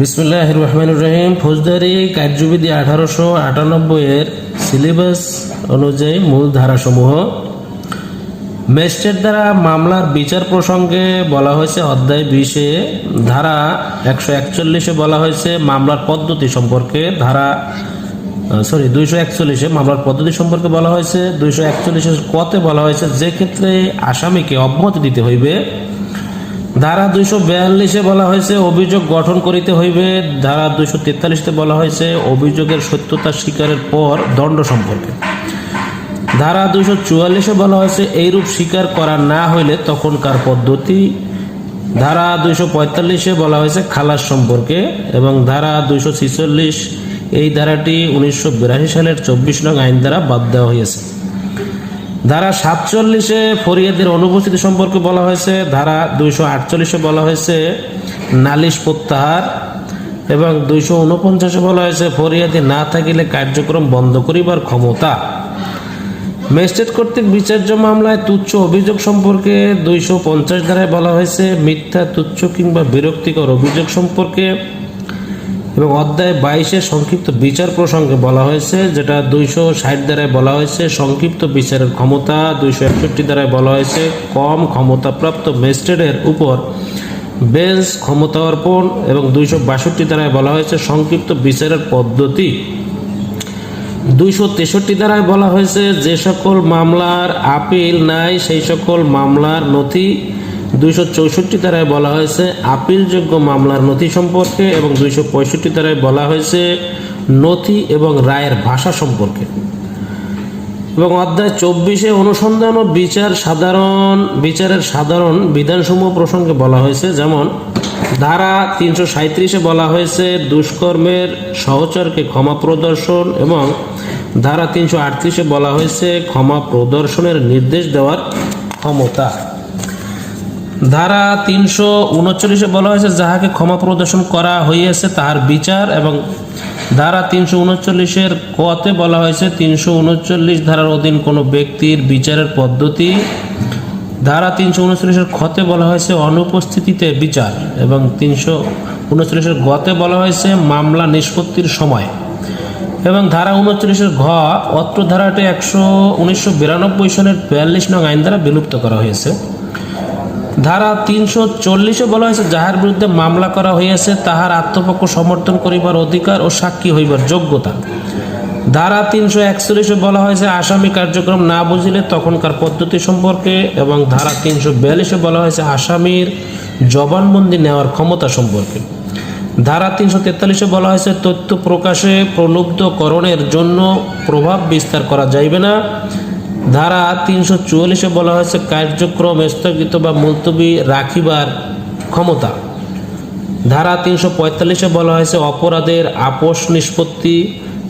বিসমুল্লাহ রহমান রহিম ফৌজদারি কার্যবিধি আঠারোশো আটানব্বই এর সিলেবাস অনুযায়ী মূল ধারাসমূহ। ম্যাজিস্ট্রেট দ্বারা মামলার বিচার প্রসঙ্গে বলা হয়েছে, অধ্যায় বিশে, ধারা একশো একচল্লিশে বলা হয়েছে, মামলার পদ্ধতি সম্পর্কে ধারা সরি দুইশো একচল্লিশে মামলার পদ্ধতি সম্পর্কে বলা হয়েছে, দুইশো একচল্লিশে কতে বলা হয়েছে, যে ক্ষেত্রে আসামিকে অব্যাহতি দিতে হইবে। ধারা দুইশো বিয়াল্লিশে বলা হয়েছে, অভিযোগ গঠন করিতে হইবে। ধারা দুইশো তেতাল্লিশে বলা হয়েছে, অভিযোগের সত্যতা স্বীকারের পর দণ্ড সম্পর্কে। ধারা দুইশো চুয়াল্লিশে বলা হয়েছে, এইরূপ স্বীকার করা না হইলে তখনকার পদ্ধতি। ধারা দুইশো পঁয়তাল্লিশে বলা হয়েছে, খালাস সম্পর্কে এবং ধারা দুইশো ছিচল্লিশ, এই ধারাটি উনিশশো বিরাশি সালের চব্বিশ নং আইন দ্বারা বাদ দেওয়া হয়েছে ধারা সাতচল্লিশে ফরিয়াদের অনুপস্থিতি সম্পর্কে বলা হয়েছে, ধারা দুইশো আটচল্লিশে বলা হয়েছে, নালিশ প্রত্যাহার, এবং দুইশো উনপঞ্চাশে বলা হয়েছে, ফরিয়াদি না থাকিলে কার্যক্রম বন্ধ করিবার ক্ষমতা। ম্যাজিস্ট্রেট কর্তৃক বিচার্য মামলায় তুচ্ছ অভিযোগ সম্পর্কে দুইশো পঞ্চাশ ধারায় বলা হয়েছে, মিথ্যা, তুচ্ছ কিংবা বিরক্তিকর অভিযোগ সম্পর্কে এবং অধ্যায় বাইশে সংক্ষিপ্ত বিচার প্রসঙ্গে বলা হয়েছে, যেটা দুইশো ষাট দ্বারায় বলা হয়েছে, সংক্ষিপ্ত বিচারের ক্ষমতা দুইশো একষট্টি দ্বারায় বলা হয়েছে, কম ক্ষমতাপ্রাপ্ত ম্যাজিস্ট্রেটের উপর বেঞ্চ ক্ষমতা অর্পণ এবং দুইশো বাষট্টি দ্বারায় বলা হয়েছে, সংক্ষিপ্ত বিচারের পদ্ধতি। দুইশো তেষট্টি দ্বারায় বলা হয়েছে, যে সকল মামলার আপিল নাই, সেই সকল মামলার নথি দুইশো চৌষট্টি দ্বারায় বলা হয়েছে, আপিলযোগ্য মামলার নথি সম্পর্কে এবং দুইশো পঁয়ষট্টি দ্বারায় বলা হয়েছে, নথি এবং রায়ের ভাষা সম্পর্কে। এবং অধ্যায় চব্বিশে অনুসন্ধান ও বিচার সাধারণ, বিচারের সাধারণ বিধানসমূহ প্রসঙ্গে বলা হয়েছে, যেমন, ধারা তিনশো সাঁত্রিশে বলা হয়েছে, দুষ্কর্মের সহচরকে ক্ষমা প্রদর্শন এবং ধারা তিনশো আটত্রিশে বলা হয়েছে, ক্ষমা প্রদর্শনের নির্দেশ দেওয়ার ক্ষমতা। ধারা তিনশো উনচল্লিশে বলা হয়েছে, যাহাকে ক্ষমা প্রদর্শন করা হইয়াছে তাহার বিচার এবং ধারা তিনশো উনচল্লিশের কতে বলা হয়েছে, তিনশো উনচল্লিশ ধারার অধীন কোনো ব্যক্তির বিচারের পদ্ধতি ধারা তিনশো উনচল্লিশের ক্ষতে বলা হয়েছে, অনুপস্থিতিতে বিচার এবং তিনশো উনচল্লিশের গতে বলা হয়েছে, মামলা নিষ্পত্তির সময় এবং ধারা উনচল্লিশের ঘ, অত্র ধারাটি একশো উনিশশো বিরানব্বই সনের বিয়াল্লিশ নং আইন দ্বারা বিলুপ্ত করা হয়েছে। ধারা তিনশো চল্লিশে বলা হয়েছে, যাহার বিরুদ্ধে মামলা করা হইয়াছে, তাহার আত্মপক্ষ সমর্থন করিবার অধিকার ও সাক্ষী হইবার যোগ্যতা। ধারা তিনশো একচল্লিশে বলা হয়েছে, আসামি কার্যক্রম না বুঝিলে তখনকার পদ্ধতি সম্পর্কে এবং ধারা তিনশো বিয়াল্লিশে বলা হয়েছে, আসামির জবানবন্দি নেওয়ার ক্ষমতা সম্পর্কে। ধারা তিনশো তেতাল্লিশে বলা হয়েছে, তথ্য প্রকাশে প্রলুব্ধকরণের জন্য প্রভাব বিস্তার করা যাইবে না। ধারা তিনশো চুয়াল্লিশে বলা হয়েছে, কার্যক্রম স্থগিত বা মুলতবি রাখিবার ক্ষমতা। ধারা তিনশো পঁয়তাল্লিশে বলা হয়েছে, অপরাধের আপোষ নিষ্পত্তি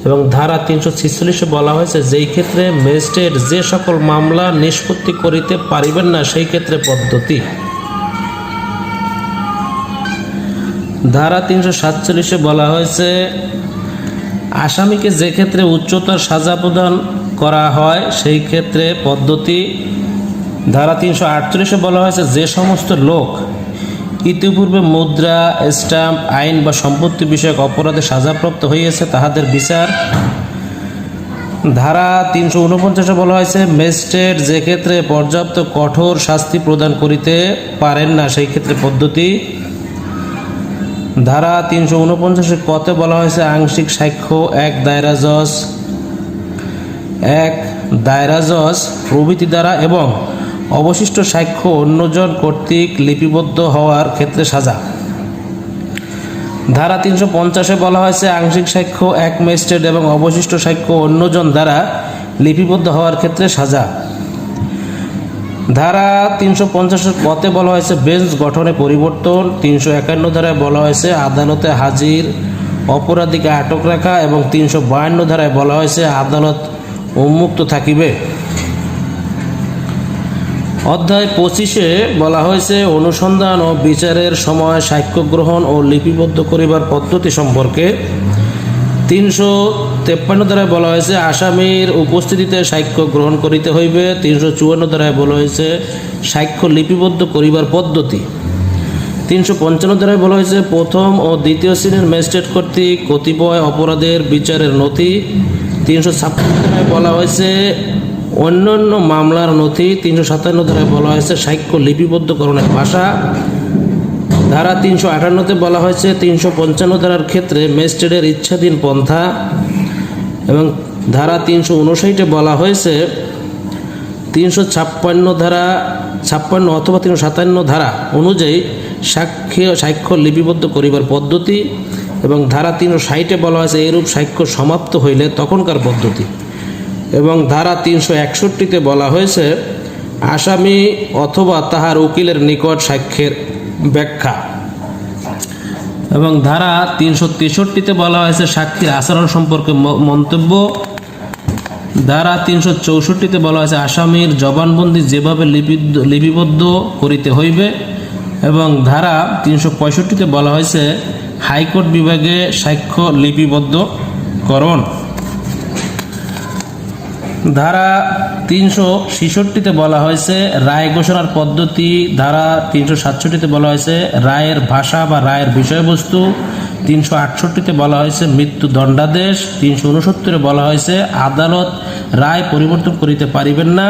এবং ধারা তিনশো ছিচল্লিশে বলা হয়েছে, যেই ক্ষেত্রে ম্যাজিস্ট্রেট যে সকল মামলা নিষ্পত্তি করিতে পারিবেন না, সেই ক্ষেত্রে পদ্ধতি। ধারা তিনশো সাতচল্লিশে বলা হয়েছে, আসামিকে যে ক্ষেত্রে উচ্চতর সাজা প্রদান করা হয়, সেই ক্ষেত্রে পদ্ধতি ধারা তিনশো আটচল্লিশে বলা হয়েছে, যে সমস্ত লোক ইতিপূর্বে মুদ্রা, স্ট্যাম্প, আইন বা সম্পত্তি বিষয়ক অপরাধে সাজাপ্রাপ্ত হইয়াছে, তাহাদের বিচার ধারা তিনশো উনপঞ্চাশে বলা হয়েছে, ম্যাজিস্ট্রেট যে ক্ষেত্রে পর্যাপ্ত কঠোর শাস্তি প্রদান করিতে পারেন না, সেই ক্ষেত্রে পদ্ধতি ধারা তিনশো উনপঞ্চাশের কতে বলা হয়েছে, আংশিক সাক্ষ্য, এক দায়রা জজ এক দায়রা জজ প্রভৃতি দ্বারা এবং অবশিষ্ট সাক্ষ্য অন্যজন কর্তৃক লিপিবদ্ধ হওয়ার ক্ষেত্রে সাজা। ধারা তিনশো পঞ্চাশে বলা হয়েছে, আংশিক সাক্ষ্য এক ম্যাজিস্ট্রেট এবং অবশিষ্ট সাক্ষ্য অন্যজন দ্বারা লিপিবদ্ধ হওয়ার ক্ষেত্রে সাজা। ধারা তিনশো পঞ্চাশের পথে বলা হয়েছে, বেঞ্চ গঠনে পরিবর্তন। তিনশো একান্ন ধারায় বলা হয়েছে, আদালতে হাজির অপরাধীকে আটক রাখা এবং তিনশো বায়ান্ন ধারায় বলা হয়েছে, আদালত উন্মুক্ত থাকিবে। অধ্যায় পঁচিশে বলা হয়েছে, অনুসন্ধান ও বিচারের সময় সাক্ষ্য গ্রহণ ও লিপিবদ্ধ করিবার পদ্ধতি সম্পর্কে। তিনশো তেপ্পান্ন ধারায় বলা হয়েছে, আসামির উপস্থিতিতে সাক্ষ্য গ্রহণ করিতে হইবে। তিনশো চুয়ান্ন ধারায় বলা হয়েছে, সাক্ষ্য লিপিবদ্ধ করিবার পদ্ধতি। তিনশো পঞ্চান্ন ধারায় বলা হয়েছে, প্রথম ও দ্বিতীয় শ্রেণির ম্যাজিস্ট্রেট কর্তৃক কতিপয় অপরাধের বিচারের নথি তিনশো ছাপ্পান্ন বলা হয়েছে, অন্যান্য মামলার নথি তিনশো সাতান্ন ধারায় বলা হয়েছে, সাক্ষ্য লিপিবদ্ধকরণের ভাষা। ধারা তিনশো আটান্নতে বলা হয়েছে, তিনশো পঞ্চান্ন ধারার ক্ষেত্রে ম্যাজিস্ট্রেটের ইচ্ছাধীন পন্থা। এবং ধারা তিনশো উনষাটে বলা হয়েছে, তিনশো ছাপ্পান্ন ধারা, ছাপ্পান্ন অথবা তিনশো সাতান্ন ধারা অনুযায়ী সাক্ষ্য সাক্ষ্য লিপিবদ্ধ করিবার পদ্ধতি এবং ধারা তিনশো ষাটে বলা হয়েছে এরূপ সাক্ষ্য সমাপ্ত হইলে তখনকার পদ্ধতি। এবং ধারা তিনশো একষট্টিতে বলা হয়েছে, আসামি অথবা তাহার উকিলের নিকট সাক্ষ্যের ব্যাখ্যা। এবং ধারা তিনশো তেষট্টিতে বলা হয়েছে, সাক্ষীর আচরণ সম্পর্কে মন্তব্য। ধারা তিনশো চৌষট্টিতে বলা হয়েছে, আসামির জবানবন্দি যেভাবে লিপিবদ্ধ লিপিবদ্ধ করিতে হইবে। এবং ধারা তিনশো পঁয়ষট্টিতে বলা হয়েছে হাইকোর্ট বিভাগে সাক্ষ্য লিপিবদ্ধ করণ ধারা তিনশো ছেষট্টিতে বলা হয়েছে, রায় ঘোষণার পদ্ধতি ধারা তিনশো সাতষট্টিতে বলা হয়েছে, রায়ের ভাষা বা রায়ের বিষয়বস্তু তিনশো আটষট্টিতে বলা হয়েছে, মৃত্যু দণ্ডাদেশ তিনশো উনসত্তরে বলা হয়েছে, আদালত রায় পরিবর্তন করিতে পারিবেন না।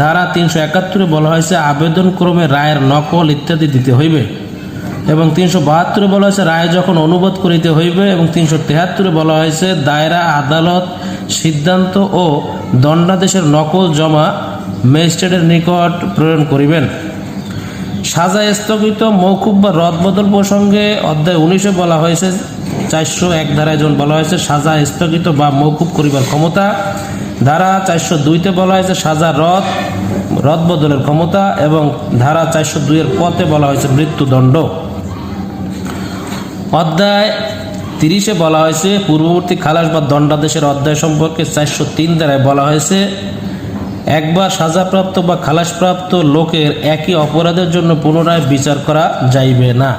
ধারা তিনশো একাত্তরে বলা হয়েছে আবেদন ক্রমে রায়ের নকল ইত্যাদি দিতে হইবে। এবং তিনশো বাহাত্তরে বলা হয়েছে, রায় যখন অনুবাদ করিতে হইবে এবং তিনশো তেহাত্তরে বলা হয়েছে, দায়রা, আদালত, সিদ্ধান্ত ও দণ্ডাদেশের নকল জমা ম্যাজিস্ট্রেটের নিকট প্রেরণ করিবেন। সাজা স্থগিত মৌকুব বা রদবদল প্রসঙ্গে অধ্যায় উনিশে বলা হয়েছে, চারশো এক ধারায় যেমন বলা হয়েছে, সাজা স্থগিত বা মৌকুব করিবার ক্ষমতা। ধারা চারশো দুইতে বলা হয়েছে, সাজা রদ রদবদলের ক্ষমতা এবং ধারা চারশো দুইয়ের পথে বলা হয়েছে, মৃত্যুদণ্ড। অধ্যায় তিরিশে বলা হয়েছে, পূর্ববর্তী খালাস বা দণ্ডাদেশের অধ্যায় সম্পর্কে চারশো তিন দ্বারায় বলা হয়েছে, একবার সাজাপ্রাপ্ত বা খালাসপ্রাপ্ত লোকের একই অপরাধের জন্য পুনরায় বিচার করা যাইবে না।